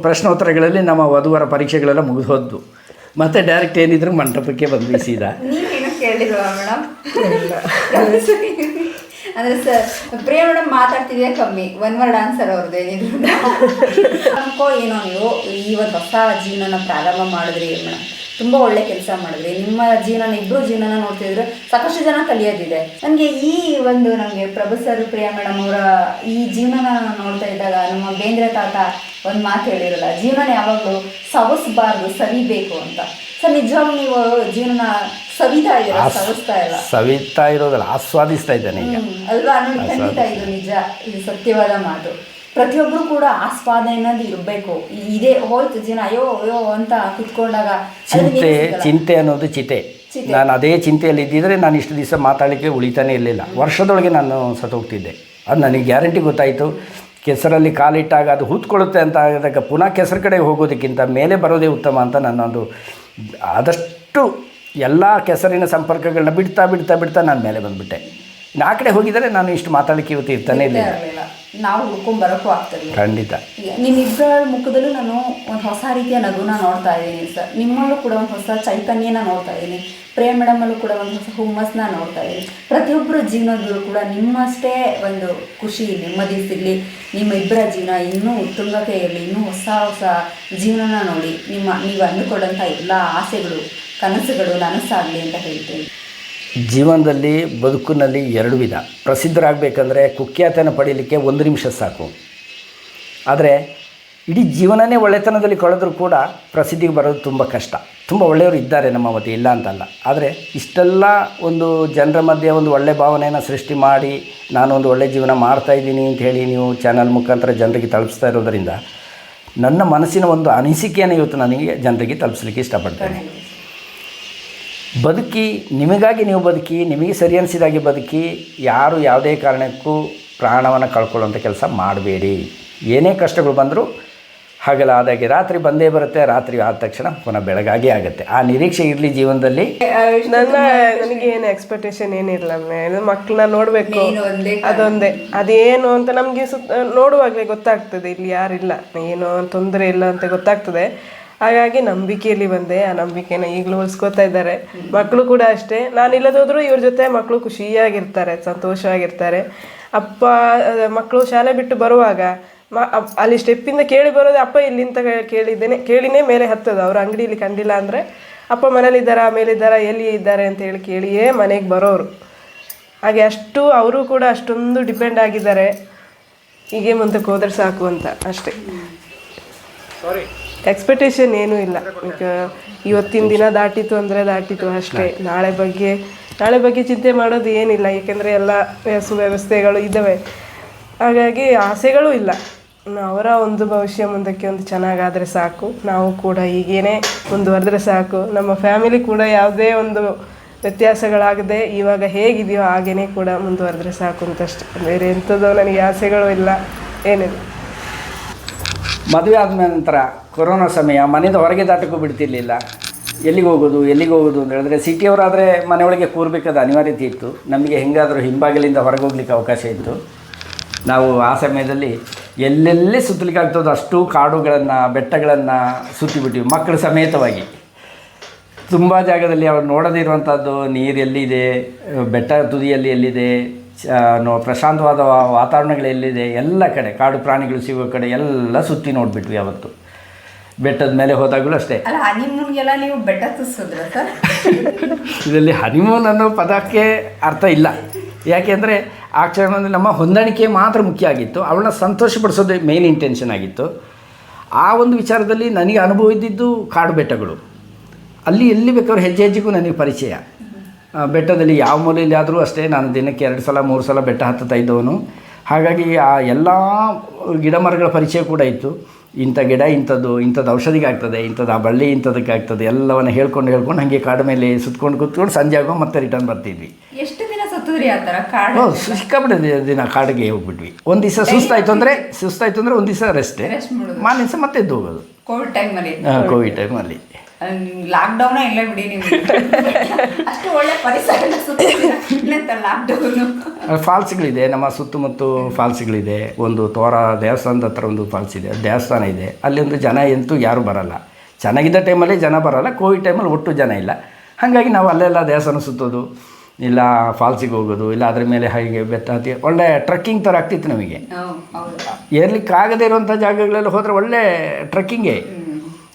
ಪ್ರಶ್ನೋತ್ತರಗಳಲ್ಲಿ ನಮ್ಮ ವಧುವರ ಪರೀಕ್ಷೆಗಳೆಲ್ಲ ಮುಗಿದು ಹೋದ್ದು. ಮತ್ತು ಡೈರೆಕ್ಟ್ ಏನಿದ್ರು ಮಂಟಪಕ್ಕೆ ಬಂದ್ವಿ ಸೀದಾ. ನೀವೇನು ಕೇಳಿಲ್ವಾ ಮೇಡಮ್? ಅಂದ್ರೆ ಸರ್ ಪ್ರಿಯ ಮೇಡಮ್ ಮಾತಾಡ್ತಿದ್ಯಾ ಕಮ್ಮಿ. ಒನ್ ವರ್ಡ್ ಆನ್ಸರ್ ಅವ್ರದ್ದು ಏನಿದ್ರು ಅನ್ಕೋ ಏನೋ ನೀವು ಈ ಒಂದು ಹೊಸ ಜೀವನನ ಪ್ರಾರಂಭ ಮಾಡಿದ್ರಿ ಮೇಡಮ್. ತುಂಬಾ ಒಳ್ಳೆ ಕೆಲಸ ಮಾಡಿದ್ರಿ. ನಿಮ್ಮ ಜೀವನ ಇಬ್ಬರು ಜೀವನನ ನೋಡ್ತಿದ್ರು ಸಾಕಷ್ಟು ಜನ ಕಲಿಯೋದಿದೆ. ನನಗೆ ಈ ಒಂದು ನಮಗೆ ಪ್ರಭು ಸರ್ ಪ್ರಿಯಾ ಮೇಡಮ್ ಅವರ ಈ ಜೀವನ ನೋಡ್ತಾ ಇದ್ದಾಗ ನಮ್ಮ ಬೇಂದ್ರೆ ತಾತ ಒಂದು ಮಾತು ಹೇಳಿರಲ್ಲ ಜೀವನ ಯಾವಾಗಲೂ ಸವಸ್ಬಾರ್ದು ಸವಿಬೇಕು ಅಂತ. ಸರ್ ನಿಜವಾಗ್ಲೂ ನೀವು ಜೀವನ ಸವಿತಾ ಇದ್ದೀರಾ ಸವಿಸ್ತಾ ಇಲ್ಲ ಸವಿತಾ ಇರೋದಲ್ಲ ಆಸ್ವಾದಿಸ್ತಾ ಇದ್ದಾನೆ ಈಗ. ಅಲ್ವಾ? ಖಂಡಿತ ಇದು ನಿಜ ಇದು ಸತ್ಯವಾದ ಮಾತು. ಪ್ರತಿಯೊಬ್ರು ಕೂಡ ಆಸ್ವಾದ ಅನ್ನೋದು ಇರಬೇಕು ಇದೇ ಹೋಯ್ತು ಜನ ಅಯ್ಯೋ ಅಯ್ಯೋ ಅಂತ ಕುತ್ಕೊಂಡಾಗ ಚಿಂತೆ ಚಿಂತೆ ಅನ್ನೋದು ಚಿತೆ. ನಾನು ಅದೇ ಚಿಂತೆಯಲ್ಲಿ ಇದ್ದಿದ್ರೆ ನಾನು ಇಷ್ಟು ದಿವಸ ಮಾತಾಡಲಿಕ್ಕೆ ಉಳಿತಾನೆ ಇರಲಿಲ್ಲ. ವರ್ಷದೊಳಗೆ ನಾನು ಸತ್ತೋಗ್ತಿದ್ದೆ. ಅದು ನನಗೆ ಗ್ಯಾರಂಟಿ ಗೊತ್ತಾಯಿತು. ಕೆಸರಲ್ಲಿ ಕಾಲಿಟ್ಟಾಗ ಅದು ಹೂತ್ಕೊಳ್ಳುತ್ತೆ ಅಂತ ಆದಾಗ ಪುನಃ ಕೆಸರು ಕಡೆ ಹೋಗೋದಕ್ಕಿಂತ ಮೇಲೆ ಬರೋದೇ ಉತ್ತಮ ಅಂತ ನನ್ನೊಂದು ಆದಷ್ಟು ಎಲ್ಲ ಕೆಸರಿನ ಸಂಪರ್ಕಗಳನ್ನ ಬಿಡ್ತಾ ಬಿಡ್ತಾ ಬಿಡ್ತಾ ನಾನು ಮೇಲೆ ಬಂದುಬಿಟ್ಟೆ. ಆ ಕಡೆ ಹೋಗಿದರೆ ನಾನು ಇಷ್ಟು ಮಾತಾಡಲಿಕ್ಕೆ ಇವತ್ತು ಇರ್ತಾನೆ ಇರ್ಲಿಲ್ಲ. ನಾವು ಹುಡ್ಕೊಂಡ್ ಬರೋಕ್ಕೂ ಆಗ್ತದೆ ಖಂಡಿತ. ನಿಮ್ಮಿಬ್ಬರ ಮುಖದಲ್ಲೂ ನಾನು ಒಂದು ಹೊಸ ರೀತಿಯ ನಗುನ ನೋಡ್ತಾ ಇದ್ದೀನಿ ಸರ್. ನಿಮ್ಮಲ್ಲೂ ಕೂಡ ಒಂದು ಹೊಸ ಚೈತನ್ಯನ ನೋಡ್ತಾ ಇದ್ದೀನಿ. ಪ್ರೇಮ ಮೇಡಮಲ್ಲೂ ಕೂಡ ಒಂದು ಹೊಸ ಹುಮ್ಮಸ್ನ ನೋಡ್ತಾ ಇದ್ದೀನಿ. ಪ್ರತಿಯೊಬ್ಬರ ಜೀವನದಲ್ಲೂ ಕೂಡ ನಿಮ್ಮಷ್ಟೇ ಒಂದು ಖುಷಿ ನೆಮ್ಮದಿ ಸಿಗಲಿ. ನಿಮ್ಮ ಇಬ್ಬರ ಜೀವನ ಇನ್ನೂ ಉತ್ತುಂಗಕ್ಕೆ ಇರಲಿ. ಇನ್ನೂ ಹೊಸ ಹೊಸ ಜೀವನನ ನೋಡಿ ನಿಮ್ಮ ನೀವು ಅಂದುಕೊಂಡಂಥ ಎಲ್ಲ ಆಸೆಗಳು ಕನಸುಗಳು ನನಸಾಗಲಿ ಅಂತ ಹೇಳ್ತೀನಿ. ಜೀವನದಲ್ಲಿ ಬದುಕಿನಲ್ಲಿ ಎರಡು ವಿಧ. ಪ್ರಸಿದ್ಧರಾಗಬೇಕಂದ್ರೆ ಕುಖ್ಯಾತನ ಪಡೀಲಿಕ್ಕೆ ಒಂದು ನಿಮಿಷ ಸಾಕು. ಆದರೆ ಇಡೀ ಜೀವನನೇ ಒಳ್ಳೆತನದಲ್ಲಿ ಕಳೆದರೂ ಕೂಡ ಪ್ರಸಿದ್ಧಿಗೆ ಬರೋದು ತುಂಬ ಕಷ್ಟ. ತುಂಬ ಒಳ್ಳೆಯವರು ಇದ್ದಾರೆ ನಮ್ಮ ಮಧ್ಯೆ ಇಲ್ಲ ಅಂತಲ್ಲ. ಆದರೆ ಇಷ್ಟೆಲ್ಲ ಒಂದು ಜನರ ಮಧ್ಯೆ ಒಂದು ಒಳ್ಳೆ ಭಾವನೆಯನ್ನು ಸೃಷ್ಟಿ ಮಾಡಿ ನಾನು ಒಂದು ಒಳ್ಳೆ ಜೀವನ ಮಾಡ್ತಾ ಇದ್ದೀನಿ ಅಂತ ಹೇಳಿ ನೀವು ಚಾನಲ್ ಮುಖಾಂತರ ಜನರಿಗೆ ತಲುಪಿಸ್ತಾ ಇರೋದರಿಂದ ನನ್ನ ಮನಸ್ಸಿನ ಒಂದು ಅನಿಸಿಕೆಯನ್ನು ಇವತ್ತು ನನಗೆ ಜನರಿಗೆ ತಲುಪಿಸ್ಲಿಕ್ಕೆ ಇಷ್ಟಪಡ್ತೇನೆ. ಬದುಕಿ ನಿಮಗಾಗಿ ನೀವು ಬದುಕಿ ನಿಮಗೆ ಸರಿ ಅನಿಸಿದಾಗೆ ಬದುಕಿ ಯಾರು ಯಾವುದೇ ಕಾರಣಕ್ಕೂ ಪ್ರಾಣವನ್ನು ಕಳ್ಕೊಳ್ಳುವಂಥ ಕೆಲಸ ಮಾಡಬೇಡಿ. ಏನೇ ಕಷ್ಟಗಳು ಬಂದರೂ ಹಗಲಾದಾಗೆ ರಾತ್ರಿ ಬಂದೇ ಬರುತ್ತೆ ರಾತ್ರಿ ಆದ ತಕ್ಷಣ ಪುನಃ ಬೆಳಗಾಗಿ ಆಗುತ್ತೆ. ಆ ನಿರೀಕ್ಷೆ ಇರಲಿ ಜೀವನದಲ್ಲಿ. ನನ್ನ ನನಗೆ ಏನು ಎಕ್ಸ್ಪೆಕ್ಟೇಷನ್ ಏನಿಲ್ಲ ಮೇಲೆ ಮಕ್ಕಳನ್ನ ನೋಡಬೇಕು. ಅದೊಂದೇ. ಅದೇನು ಅಂತ ನಮಗೆ ಸುತ್ತ ನೋಡುವಾಗಲೇ ಗೊತ್ತಾಗ್ತದೆ. ಇಲ್ಲಿ ಯಾರಿಲ್ಲ. ಏನು ತೊಂದರೆ ಇಲ್ಲ ಅಂತ ಗೊತ್ತಾಗ್ತದೆ. ಹಾಗಾಗಿ ನಂಬಿಕೆಯಲ್ಲಿ ಬಂದೆ, ಆ ನಂಬಿಕೆನ ಈಗಲೂ ಉಳಿಸ್ಕೋತಾ ಇದ್ದಾರೆ. ಮಕ್ಕಳು ಕೂಡ ಅಷ್ಟೇ. ನಾನು ಇಲ್ಲದೋದ್ರೂ ಇವ್ರ ಜೊತೆ ಮಕ್ಕಳು ಖುಷಿಯಾಗಿರ್ತಾರೆ, ಸಂತೋಷವಾಗಿರ್ತಾರೆ. ಅಪ್ಪ ಮಕ್ಕಳು ಶಾಲೆ ಬಿಟ್ಟು ಬರುವಾಗ ಮ ಅಲ್ಲಿ ಸ್ಟೆಪ್ಪಿಂದ ಕೇಳಿ ಬರೋದು ಅಪ್ಪ ಇಲ್ಲಿಂತ ಕೇಳಿದ್ದೇನೆ, ಕೇಳಿನೇ ಮೇಲೆ ಹತ್ತದು. ಅವ್ರ ಅಂಗಡಿಯಲ್ಲಿ ಕಂಡಿಲ್ಲ ಅಂದರೆ ಅಪ್ಪ ಮನೇಲಿದ್ದಾರಾ, ಮೇಲಿದ್ದಾರಾ ಎಲ್ಲಿ ಇದ್ದಾರೆ ಅಂತ ಹೇಳಿ ಕೇಳಿಯೇ ಮನೆಗೆ ಬರೋರು. ಹಾಗೆ ಅಷ್ಟು ಅವರು ಕೂಡ ಅಷ್ಟೊಂದು ಡಿಪೆಂಡ್ ಆಗಿದ್ದಾರೆ. ಹೀಗೆ ಮುಂದಕ್ಕೆ ಹೋದ್ರೆ ಸಾಕು ಅಂತ ಅಷ್ಟೇ. ಎಕ್ಸ್ಪೆಕ್ಟೇಷನ್ ಏನೂ ಇಲ್ಲ. ಈಗ ಇವತ್ತಿನ ದಿನ ದಾಟಿತು ಅಂದರೆ ದಾಟಿತು ಅಷ್ಟೇ. ನಾಳೆ ಬಗ್ಗೆ ನಾಳೆ ಬಗ್ಗೆ ಚಿಂತೆ ಮಾಡೋದು ಏನಿಲ್ಲ. ಏಕೆಂದರೆ ಎಲ್ಲ ಸುವ್ಯವಸ್ಥೆಗಳು ಇದ್ದಾವೆ. ಹಾಗಾಗಿ ಆಸೆಗಳೂ ಇಲ್ಲ. ಅವರ ಒಂದು ಭವಿಷ್ಯ ಮುಂದಕ್ಕೆ ಒಂದು ಚೆನ್ನಾಗಾದರೆ ಸಾಕು. ನಾವು ಕೂಡ ಈಗೇನೆ ಮುಂದುವರೆದ್ರೆ ಸಾಕು. ನಮ್ಮ ಫ್ಯಾಮಿಲಿ ಕೂಡ ಯಾವುದೇ ಒಂದು ವ್ಯತ್ಯಾಸಗಳಾಗದೆ ಇವಾಗ ಹೇಗಿದೆಯೋ ಹಾಗೇನೆ ಕೂಡ ಮುಂದುವರೆದ್ರೆ ಸಾಕು ಅಂತಷ್ಟೇ. ಬೇರೆ ಎಂಥದ್ದು ನನಗೆ ಆಸೆಗಳು ಇಲ್ಲ. ಏನಿಲ್ಲ. ಮದುವೆ ಆದ ನಂತರ ಕೊರೋನಾ ಸಮಯ, ಮನೆಯಿಂದ ಹೊರಗೆ ದಾಟಕ್ಕೂ ಬಿಡ್ತಿರ್ಲಿಲ್ಲ. ಎಲ್ಲಿಗೆ ಹೋಗೋದು ಎಲ್ಲಿಗೆ ಹೋಗೋದು ಅಂತ ಹೇಳಿದ್ರೆ ಸಿಟಿಯವರಾದರೆ ಮನೆಯೊಳಗೆ ಕೂರಬೇಕಾದ ಅನಿವಾರ್ಯತೆ ಇತ್ತು. ನಮಗೆ ಹೆಂಗಾದರೂ ಹಿಂಬಾಗಿಲಿಂದ ಹೊರಗೆ ಹೋಗ್ಲಿಕ್ಕೆ ಅವಕಾಶ ಇತ್ತು. ನಾವು ಆ ಸಮಯದಲ್ಲಿ ಎಲ್ಲೆಲ್ಲಿ ಸುತ್ತಲಿಕ್ಕೆ ಆಗ್ತದೋ ಅಷ್ಟು ಕಾಡುಗಳನ್ನು, ಬೆಟ್ಟಗಳನ್ನು ಸುತ್ತಿಬಿಟ್ಟಿವಿ, ಮಕ್ಕಳು ಸಮೇತವಾಗಿ. ತುಂಬ ಜಾಗದಲ್ಲಿ ಅವ್ರು ನೋಡದಿರುವಂಥದ್ದು ನೀರು ಎಲ್ಲಿದೆ ಬೆಟ್ಟ ತುದಿಯಲ್ಲಿ ಎಲ್ಲಿದೆ ಪ್ರಶಾಂತವಾದ ವಾತಾವರಣಗಳೆಲ್ಲಿದೆ ವಾತಾವರಣಗಳು ಎಲ್ಲಿದೆ? ಎಲ್ಲ ಕಡೆ ಕಾಡು ಪ್ರಾಣಿಗಳು ಸಿಗೋ ಕಡೆ ಎಲ್ಲ ಸುತ್ತಿ ನೋಡಿಬಿಟ್ವಿ ಅವತ್ತು. ಬೆಟ್ಟದ ಮೇಲೆ ಹೋದಾಗಲೂ ಅಷ್ಟೇ. ನೀವು ಬೆಟ್ಟ ಸರ್? ಇದರಲ್ಲಿ ಹನಿಮೂನ್ ಅನ್ನೋ ಪದಕ್ಕೆ ಅರ್ಥ ಇಲ್ಲ. ಯಾಕೆಂದರೆ ಆ ಕ್ಷಣದಲ್ಲಿ ನಮ್ಮ ಹೊಂದಾಣಿಕೆ ಮಾತ್ರ ಮುಖ್ಯ ಆಗಿತ್ತು. ಅವಳನ್ನ ಸಂತೋಷಪಡಿಸೋದು ಮೇನ್ ಇಂಟೆನ್ಷನ್ ಆಗಿತ್ತು. ಆ ಒಂದು ವಿಚಾರದಲ್ಲಿ ನನಗೆ ಅನುಭವ ಇದ್ದಿದ್ದು ಕಾಡು ಬೆಟ್ಟಗಳು. ಅಲ್ಲಿ ಎಲ್ಲಿ ಬೇಕಾದ್ರೂ ಹೆಜ್ಜೆ ಹೆಜ್ಜೆಗೂ ನನಗೆ ಪರಿಚಯ. ಬೆಟ್ಟದಲ್ಲಿ ಯಾವ ಮೂಲೆಯಲ್ಲಿ ಆದರೂ ಅಷ್ಟೇ ನಾನು ದಿನಕ್ಕೆ ಎರಡು ಸಲ ಮೂರು ಸಲ ಬೆಟ್ಟ ಹತ್ತುತ್ತಾ ಇದ್ದವನು. ಹಾಗಾಗಿ ಆ ಎಲ್ಲ ಗಿಡ ಮರಗಳ ಪರಿಚಯ ಕೂಡ ಇತ್ತು. ಇಂಥ ಗಿಡ ಇಂಥದ್ದು ಇಂಥದ್ದು ಔಷಧಿಗೆ ಆಗ್ತದೆ ಇಂಥದ್ದು ಆ ಬಳ್ಳಿ ಇಂಥದಕ್ಕೆ ಆಗ್ತದೆ ಎಲ್ಲವನ್ನು ಹೇಳ್ಕೊಂಡು ಹೇಳ್ಕೊಂಡು ಹಾಗೆ ಕಾಡು ಮೇಲೆ ಸುತ್ಕೊಂಡು ಕೂತ್ಕೊಂಡು ಸಂಜೆ ಆಗೋ ಮತ್ತೆ ರಿಟರ್ನ್ ಬರ್ತಿದ್ವಿ. ಎಷ್ಟು ದಿನ ಸತ್ತದ್ರಿ ಆ ಥರ ಕಾಡು? ಹೌದು ಸಿಕ್ಕಾಪಟ್ಟೆ ದಿನ ಕಾಡಿಗೆ ಹೋಗ್ಬಿಟ್ವಿ. ಒಂದು ದಿವಸ ಸುಸ್ತಾಯಿತು ಅಂದರೆ ಸುಸ್ತಾಯಿತು ಅಂದರೆ ಒಂದು ದಿವಸ ರೆಸ್ಟೇ ಮಾರನೇ ದಿವಸ ಮತ್ತೆ ಎದ್ದು ಹೋಗೋದು. ಕೋವಿಡ್ ಟೈಮಲ್ಲಿ ಕೋವಿಡ್ ಟೈಮಲ್ಲಿ ಲಾಕ್ಡೌನ್ ಇಲ್ಲ ಬಿಡಿ ನೀವು ಅಷ್ಟು ಒಳ್ಳೆ ಪರಿಸರ ಲಾಕ್ಡೌನು ಫಾಲ್ಸ್ಗಳಿದೆ. ನಮ್ಮ ಸುತ್ತಮುತ್ತ ಫಾಲ್ಸ್ಗಳಿದೆ. ಒಂದು ತೋರ ದೇವಸ್ಥಾನದ ಹತ್ರ ಒಂದು ಫಾಲ್ಸ್ ಇದೆ. ದೇವಸ್ಥಾನ ಇದೆ. ಅಲ್ಲಿ ಒಂದು ಜನ ಎಂತೂ ಯಾರೂ ಬರಲ್ಲ. ಚೆನ್ನಾಗಿದ್ದ ಟೈಮಲ್ಲಿ ಜನ ಬರಲ್ಲ. ಕೋವಿಡ್ ಟೈಮಲ್ಲಿ ಒಟ್ಟು ಜನ ಇಲ್ಲ. ಹಾಗಾಗಿ ನಾವು ಅಲ್ಲೆಲ್ಲ ದೇವಸ್ಥಾನ ಸುತ್ತೋದು ಇಲ್ಲ ಫಾಲ್ಸಿಗೆ ಹೋಗೋದು ಇಲ್ಲ ಅದ್ರ ಮೇಲೆ ಹಾಗೆ ಬೆತ್ತ ಹತ್ತಿ ಒಳ್ಳೆ ಟ್ರಕ್ಕಿಂಗ್ ಥರ ಆಗ್ತಿತ್ತು ನಮಗೆ. ಏರ್ಲಿಕ್ಕೆ ಆಗದೇ ಇರುವಂಥ ಜಾಗಗಳೆಲ್ಲ ಹೋದರೆ ಒಳ್ಳೆ ಟ್ರಕ್ಕಿಂಗೇ.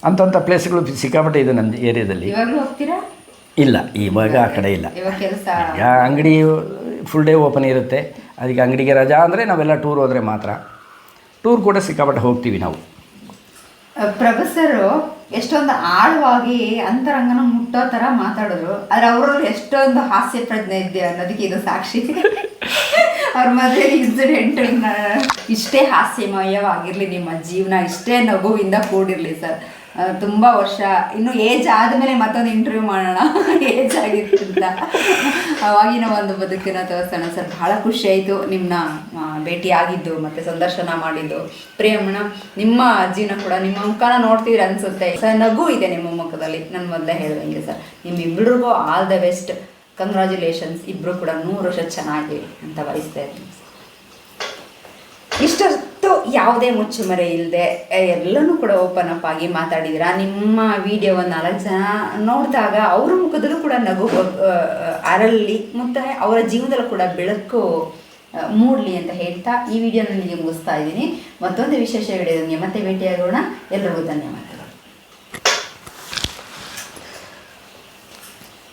ಅಂಥಂಥ ಪ್ಲೇಸ್ಗಳು ಸಿಕ್ಕಾಪಟ್ಟೆ ಇದೆ ನಮ್ಮ ಏರಿಯಾದಲ್ಲಿ. ಇಲ್ಲ ಇವಾಗ ಆ ಕಡೆ ಇಲ್ಲ. ಇವಾಗ ಕೆಲಸ ಈಗ ಅಂಗಡಿ ಫುಲ್ ಡೇ ಓಪನ್ ಇರುತ್ತೆ. ಅದಕ್ಕೆ ಅಂಗಡಿಗೆ ರಜಾ ಅಂದರೆ ನಾವೆಲ್ಲ ಟೂರ್ ಹೋದರೆ ಮಾತ್ರ. ಟೂರ್ ಕೂಡ ಸಿಕ್ಕಾಪಟ್ಟೆ ಹೋಗ್ತೀವಿ ನಾವು. ಪ್ರೊಫೆಸರು ಎಷ್ಟೊಂದು ಆಳವಾಗಿ ಅಂತರಂಗನ ಮುಟ್ಟೋ ಥರ ಮಾತಾಡಿದ್ರು ಆದರೆ ಅವರಲ್ಲಿ ಎಷ್ಟೊಂದು ಹಾಸ್ಯ ಪ್ರಜ್ಞೆ ಇದೆ ಅನ್ನೋದಕ್ಕೆ ಇದು ಸಾಕ್ಷಿ. ಅವ್ರ ಮದುವೆ ಇನ್ಸಿಡೆಂಟ್ ಇಷ್ಟೇ ಹಾಸ್ಯಮಯವಾಗಿರಲಿ ನಿಮ್ಮ ಜೀವನ ಇಷ್ಟೇ ನಗುವಿಂದ ಕೂಡಿರಲಿ ಸರ್. ತುಂಬಾ ವರ್ಷ. ಇನ್ನು ಏಜ್ ಆದಮೇಲೆ ಮತ್ತೊಂದು ಇಂಟರ್ವ್ಯೂ ಮಾಡೋಣ. ಏಜ್ ಆಗಿರ್ತಿಂತ ಅವಾಗಿನ ಒಂದು ಬದುಕಿನ ತೋರಿಸೋಣ. ಸರ್, ಬಹಳ ಖುಷಿ ಆಯಿತು. ನಿಮ್ಮನ್ನ ಭೇಟಿ ಆಗಿದ್ದು ಮತ್ತೆ ಸಂದರ್ಶನ ಮಾಡಿದ್ದು. ಪ್ರೇಮಣ ನಿಮ್ಮ ಅಜ್ಜಿನ ಕೂಡ ನಿಮ್ಮ ಮುಖನ ನೋಡ್ತೀರಿ ಅನ್ಸುತ್ತೆ. ಸರ್, ನಗು ಇದೆ ನಿಮ್ಮ ಮುಖದಲ್ಲಿ. ನಾನು ಮೊದಲೇ ಹೇಳಿದಂಗೆ ಸರ್ ನಿಮ್ಮಿಬ್ಬರಿಗೂ ಆಲ್ ದ ಬೆಸ್ಟ್ ಕಂಗ್ರ್ಯಾಚುಲೇಷನ್ಸ್ ಇಬ್ಬರು ಕೂಡ ನೂರು ವರ್ಷ ಚೆನ್ನಾಗಿ ಅಂತ ಬಯಸ್ತಾ ಇದ್ದೀನಿ. ಇಷ್ಟೊತ್ತು ಯಾವುದೇ ಮುಚ್ಚುಮರೆ ಇಲ್ಲದೆ ಎಲ್ಲನೂ ಕೂಡ ಓಪನ್ ಅಪ್ ಆಗಿ ಮಾತಾಡಿದಿರ? ನಿಮ್ಮ ವಿಡಿಯೋವನ್ನು ನಾಲ್ಕು ಜನ ನೋಡಿದಾಗ ಅವರ ಮುಖದಲ್ಲೂ ಕೂಡ ನಗು ಅರಲಿ ಮತ್ತು ಅವರ ಜೀವನದಲ್ಲೂ ಕೂಡ ಬೆಳಕು ಮೂಡಲಿ ಅಂತ ಹೇಳ್ತಾ ಈ ವಿಡಿಯೋನ ನಿಮಗೆ ಮುಗಿಸ್ತಾ ಇದ್ದೀನಿ. ಮತ್ತೊಂದು ವಿಶೇಷ ವಿಡಿಯೋದೊಂದಿಗೆ ಮತ್ತೆ ಭೇಟಿಯಾಗೋಣ. ಎಲ್ಲರಿಗೂ ಧನ್ಯವಾದ.